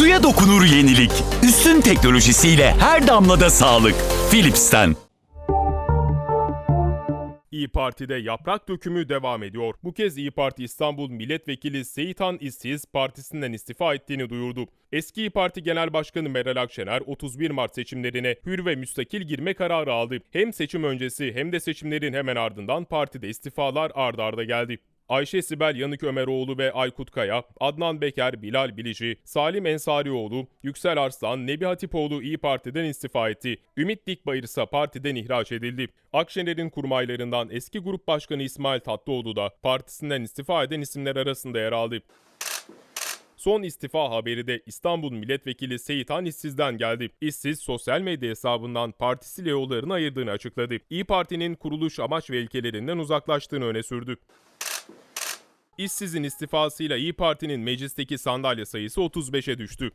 Suya dokunur yenilik. Üstün teknolojisiyle her damlada sağlık. Philips'ten. İyi Parti'de yaprak dökümü devam ediyor. Bu kez İyi Parti İstanbul Milletvekili Seyitan İşsiz partisinden istifa ettiğini duyurdu. Eski İyi Parti Genel Başkanı Meral Akşener 31 Mart seçimlerine hür ve müstakil girme kararı aldı. Hem seçim öncesi hem de seçimlerin hemen ardından partide istifalar ard arda geldi. Ayşe Sibel Yanık Ömeroğlu ve Aykut Kaya, Adnan Beker, Bilal Bilici, Salim Ensarioğlu, Yüksel Arslan, Nebi Hatipoğlu İyi Parti'den istifa etti. Ümit Dikbayır ise partiden ihraç edildi. Akşener'in kurmaylarından eski grup başkanı İsmail Tatlıoğlu da partisinden istifa eden isimler arasında yer aldı. Son istifa haberi de İstanbul Milletvekili Seyitan İşsiz'den geldi. İşsiz sosyal medya hesabından partisiyle yollarını ayırdığını açıkladı. İyi Parti'nin kuruluş amaç ve ilkelerinden uzaklaştığını öne sürdü. İşsizin istifasıyla İyi Parti'nin meclisteki sandalye sayısı 35'e düştü.